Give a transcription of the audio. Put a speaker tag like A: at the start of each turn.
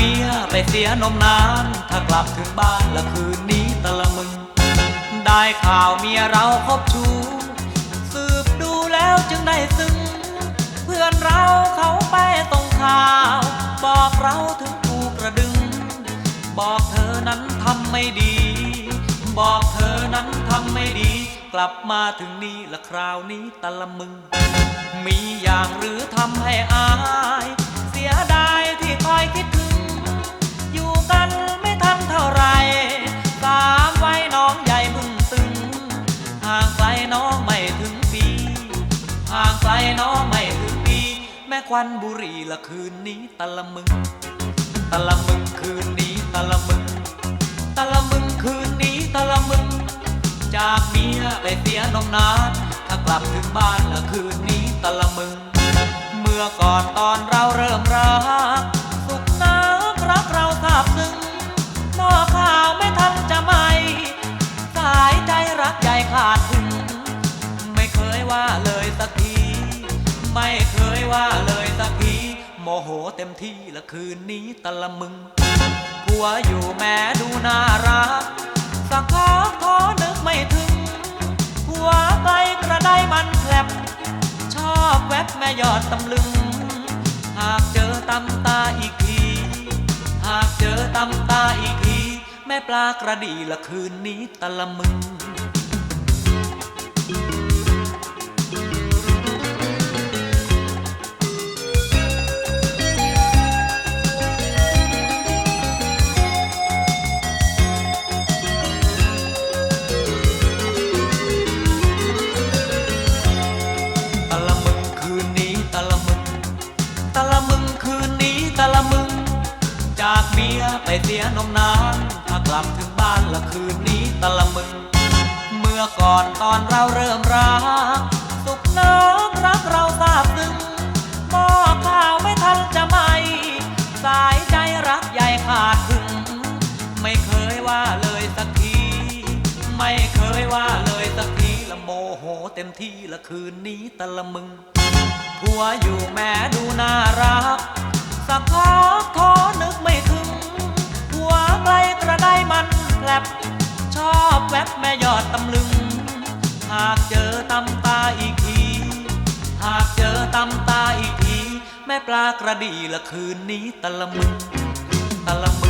A: เสียนมนาน ถ้ากลับถึงบ้านละคืนนี้ตะละมึง ได้ข่าวเมียเราคบชู้สืบดูแล้วจึงได้ซึ้ง เพื่อนเราเขาไปตรงข่าว บอกเราถึงกูกระดึง บอกเธอนั้นทำไม่ดี บอกเธอนั้นทำไม่ดี กลับมาถึงนี่ละคราวนี้ตะละมึง มีอย่างหรือทำให้อาย เสียดายที่คอยคิด ควันบุรีละคืนนี้ตะละมึง ตะละมึงคืนนี้ตะละมึง ตะละมึงคืนนี้ตะละมึง จากเมียไปเสียนมนานถ้ากลับถึงบ้านละคืนนี้ตะละมึง เมื่อก่อนตอนเราเริ่มรัก สุขนักรักเราทราบซึ้งหม้อข้าวไม่ทันจะไหมสายใจรักใหญ่ขาดถึงไม่เคยว่าเลยสักที ไม่เคย ว่าเลยสักทีโมโหเต็มที่ละคืนนี้ตะละมึงผัวอยู่แม้ดูน่ารัก สักพักท้อนึกไม่ถึงผัวไกลกระไดมันแผลบชอบแวบแม่ยอดตำลึง หากเจอตำตาอีกที หากเจอตำตาอีกที แม่ปลากระดีละคืนนี้ตะละมึง ยไปเสียนมนานถ้ากลับถึงบ้านละคืนนี้ตะละมึง เมื่อก่อนตอนเราเริ่มรัก สุขนักรักเราทราบซึ้งมอข้าวไม่ทันจะไหมสายใจรักใหญ่ขาดถึง ไม่เคยว่าเลยสักที ไม่เคยว่าเลยสักทีละโมโหเต็มที่ละคืนนี้ตะละมึงผัวอยู่แม้ดูน่ารัก สักพักท้อนึกไม่ แลบชอบแวบแม่ยอดตำลึง หากเจอตำตาอีกที หากเจอตำตาอีกที แม่ปลากระดีละคืนนี้ตะละมึงตะละมึงคืนนี้ตะละมึง